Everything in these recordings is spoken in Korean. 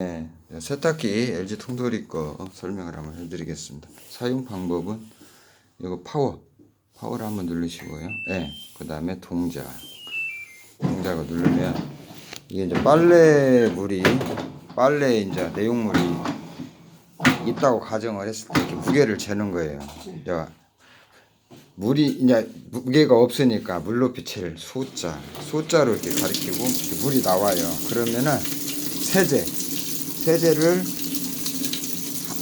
네, 세탁기 LG 통돌이 거 설명을 한번 해드리겠습니다. 사용 방법은 이거 파워, 파워를 한번 누르시고요. 네, 그 다음에 동작, 동작을 누르면 이게 이제 빨래 물이 빨래 이제 내용물이 있다고 가정을 했을 때 이렇게 무게를 재는 거예요. 이제 물이 이제 무게가 없으니까 물 높이 칠 소자, 소자로 이렇게 가리키고 이렇게 물이 나와요. 그러면은 세제, 세제를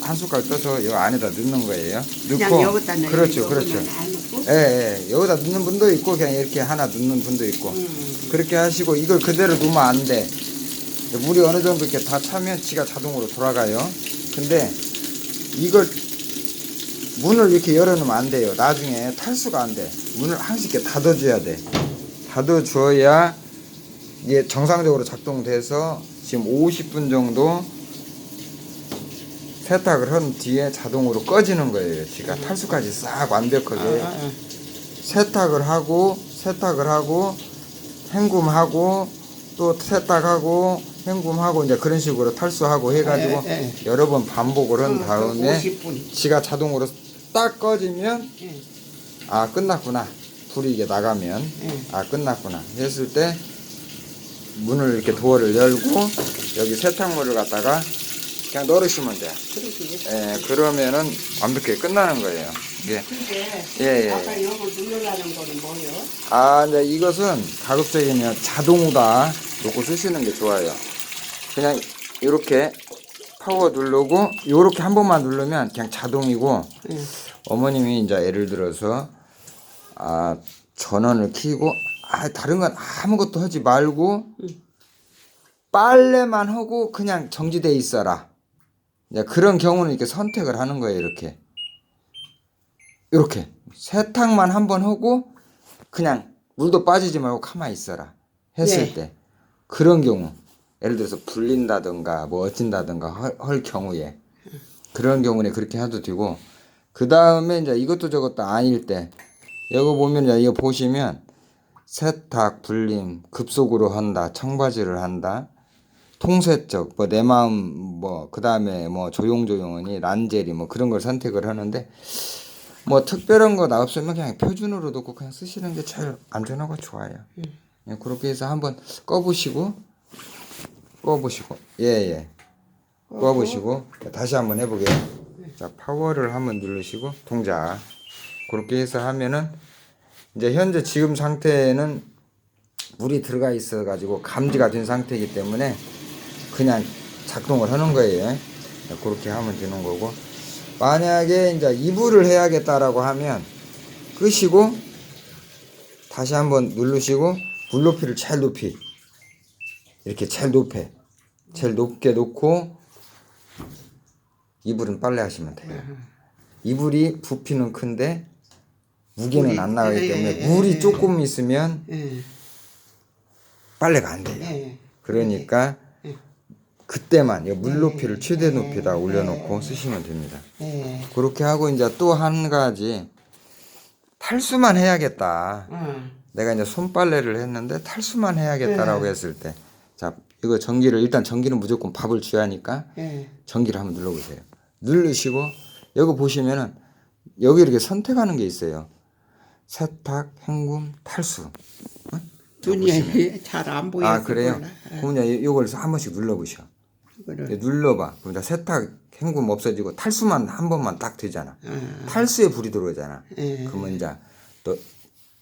한 숟갈 떠서 이 안에다 넣는 거예요. 그냥 넣고 여기다 넣어요. 그렇죠, 그렇죠. 예, 예. 여기다 넣는 분도 있고 그냥 이렇게 하나 넣는 분도 있고 음. 그렇게 하시고 이걸 그대로 두면 안 돼. 물이 어느 정도 이렇게 다 차면 지가 자동으로 돌아가요. 근데 이걸 문을 이렇게 열어놓으면 안 돼요. 나중에 탈수가 안 돼. 문을 항상 이렇게 닫아줘야 돼. 닫아줘야 이게 정상적으로 작동돼서 지금 50분 정도 세탁을 한 뒤에 자동으로 꺼지는 거예요. 지가 탈수까지 싹 완벽하게 아, 아. 세탁을 하고 세탁을 하고 헹굼하고 또 세탁하고 헹굼하고 이제 그런 식으로 탈수하고 해가지고 예, 예. 여러 번 반복을 한그 다음에 50분. 지가 자동으로 딱 꺼지면 예. 아 끝났구나 불이 이게 나가면 예. 아 끝났구나 했을 때 문을 이렇게 도어를 열고 여기 세탁물을 갖다가 그냥 넣으시면 돼요. 그러지. 예, 그러면은 완벽하게 끝나는 거예요. 이게 근데 예, 예. 아까 이거 누르라는 거는 뭐요? 아, 이제 이것은 가급적이 면 자동으로 놓고 쓰시는 게 좋아요. 그냥 이렇게 파워 누르고 이렇게 한 번만 누르면 그냥 자동이고 예. 어머님이 이제 예를 들어서 아 전원을 켜고 아 다른 건 아무것도 하지 말고 빨래만 하고 그냥 정지돼 있어라. 이제 그런 경우는 이렇게 선택을 하는 거예요. 이렇게. 이렇게. 세탁만 한 번 하고 그냥 물도 빠지지 말고 가만히 있어라. 했을 네. 때. 그런 경우. 예를 들어서 불린다든가 뭐 어찐다든가 할, 할 경우에. 그런 경우에 그렇게 해도 되고. 그 다음에 이제 이것도 저것도 아닐 때. 이거 보면 이제 이거 보시면 세탁 불림 급속으로 한다 청바지를 한다. 통세적 뭐 내 마음 뭐 그 다음에 뭐 조용조용하니 란제리 뭐 그런 걸 선택을 하는데 뭐 특별한 거 나 없으면 그냥 표준으로 놓고 그냥 쓰시는 게 제일 안전하고 좋아요. 예, 그렇게 해서 한번 꺼보시고 꺼보시고 예 예. 꺼보시고 다시 한번 해보게요. 자 파워를 한번 누르시고 동작. 그렇게 해서 하면은 이제 현재 지금 상태는 물이 들어가 있어 가지고 감지가 된 상태이기 때문에 그냥 작동을 하는 거예요. 네, 그렇게 하면 되는 거고 만약에 이제 이불을 해야겠다라고 하면 끄시고 다시 한번 누르시고 불 높이를 제일 높이 이렇게 제일 높게 제일 높게 놓고 이불은 빨래 하시면 돼요. 이불이 부피는 큰데 무게는 물이- 안 나가기 예, 때문에 예, 물이 예. 조금 있으면 예. 빨래가 안 돼요. 예. 그러니까 예. 그때만 이 물 높이를 최대 높이다 올려놓고 쓰시면 됩니다. 예. 그렇게 하고 이제 또 한 가지 탈수만 해야겠다. 어. 내가 이제 손빨래를 했는데 탈수만 해야겠다라고 네. 했을 때, 자 이거 전기를 일단 전기는 무조건 밥을 줘야 하니까 예. 전기를 한번 눌러보세요. 누르시고 여기 보시면은 여기 이렇게 선택하는 게 있어요. 세탁, 헹굼, 탈수. 눈이 잘 안 보여서 아 그래요? 예. 그럼 이제 이걸 한 번씩 눌러보셔. 이거를. 눌러봐. 그럼 세탁, 헹굼 없어지고 탈수만 한 번만 딱 되잖아. 아. 탈수에 불이 들어오잖아. 예. 그러면 이제 또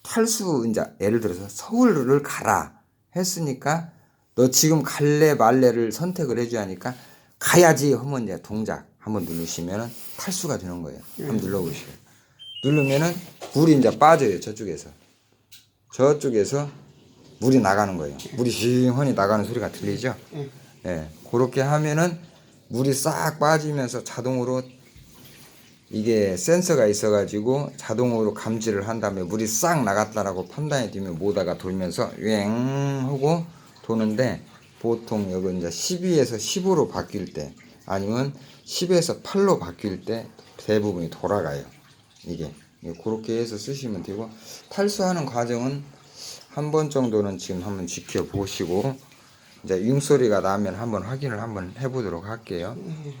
탈수 이제 예를 들어서 서울을 가라 했으니까 너 지금 갈래 말래를 선택을 해줘야 하니까 가야지 하면 이제 동작 한번 누르시면은 탈수가 되는 거예요. 한번 눌러보시요. 누르면은 물이 이제 빠져요 저쪽에서 저쪽에서 물이 나가는 거예요. 물이 시원히 나가는 소리가 들리죠? 예. 예, 그렇게 하면은 물이 싹 빠지면서 자동으로 이게 센서가 있어가지고 자동으로 감지를 한 다음에 물이 싹 나갔다라고 판단이 되면 모다가 돌면서 옭 하고 도는데 보통 여기 이제 12에서 15로 바뀔 때 아니면 10에서 8로 바뀔 때 대부분이 돌아가요. 이게 예, 그렇게 해서 쓰시면 되고 탈수하는 과정은 한 번 정도는 지금 한번 지켜보시고 이제 융소리가 나면 한번 확인을 한번 해보도록 할게요.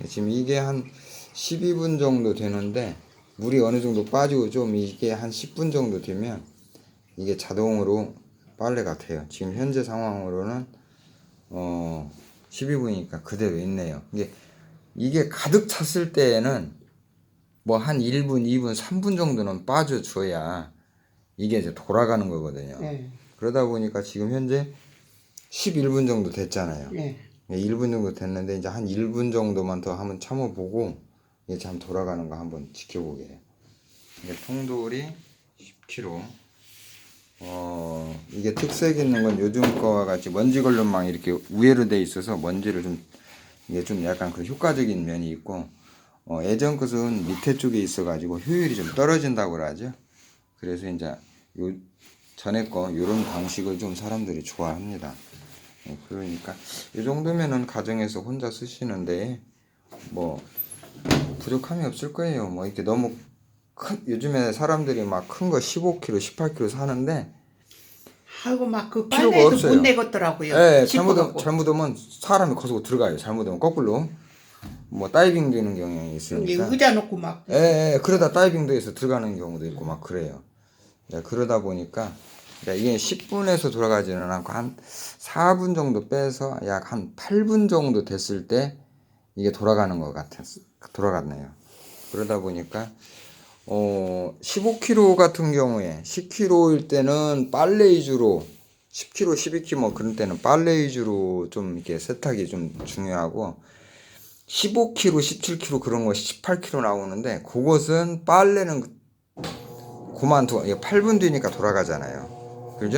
지금 이게 한 12분 정도 되는데 물이 어느 정도 빠지고 좀 이게 한 10분 정도 되면 이게 자동으로 빨래가 돼요. 지금 현재 상황으로는 어 12분이니까 그대로 있네요. 이게 이게 가득 찼을 때에는 뭐 한 1분, 2분, 3분 정도는 빠져줘야 이게 이제 돌아가는 거거든요. 네. 그러다 보니까 지금 현재 11분 정도 됐잖아요. 네. 예, 1분 정도 됐는데 이제 한 1분 정도만 더 한번 참아보고 이게 참 돌아가는 거 한번 지켜보게 해요. 이게 통돌이 10kg. 어 이게 특색 있는 건 요즘 거와 같이 먼지 걸름망 이렇게 우회로 돼 있어서 먼지를 좀 이게 좀 약간 그 효과적인 면이 있고 어 예전 것은 밑에 쪽에 있어가지고 효율이 좀 떨어진다고 그러죠. 그래서 이제 요 전에 거 요런 방식을 좀 사람들이 좋아합니다. 예, 그러니까 이 정도면은 가정에서 혼자 쓰시는데 뭐 부족함이 없을 거예요. 뭐 이렇게 너무 큰 요즘에 사람들이 막 큰 거 15kg, 18kg 사는데 하고 막 그 빨래도. 못 내겠더라고요. 예, 씹어갖고. 잘못하면 잘못하면 사람이 거기서 들어가요. 잘못하면 거꾸로 뭐 다이빙 되는 경향이 있으니까. 의자 놓고 막 예, 예, 그러다 다이빙도에서 들어가는 경우도 있고 막 그래요. 예, 그러다 보니까 예, 이게 10분에서 돌아가지는 않고 한 4분 정도 빼서 약 한 8분 정도 됐을 때 이게 돌아가는 것 같았어. 돌아갔네요. 그러다 보니까 어 15kg 같은 경우에 10kg일 때는 빨래 위주로 10kg, 12kg 뭐 그런 때는 빨래 위주로 좀 이렇게 세탁이 좀 중요하고 15kg, 17kg 그런 거 18kg 나오는데 그것은 빨래는 그만두고 이게 8분 뒤니까 돌아가잖아요.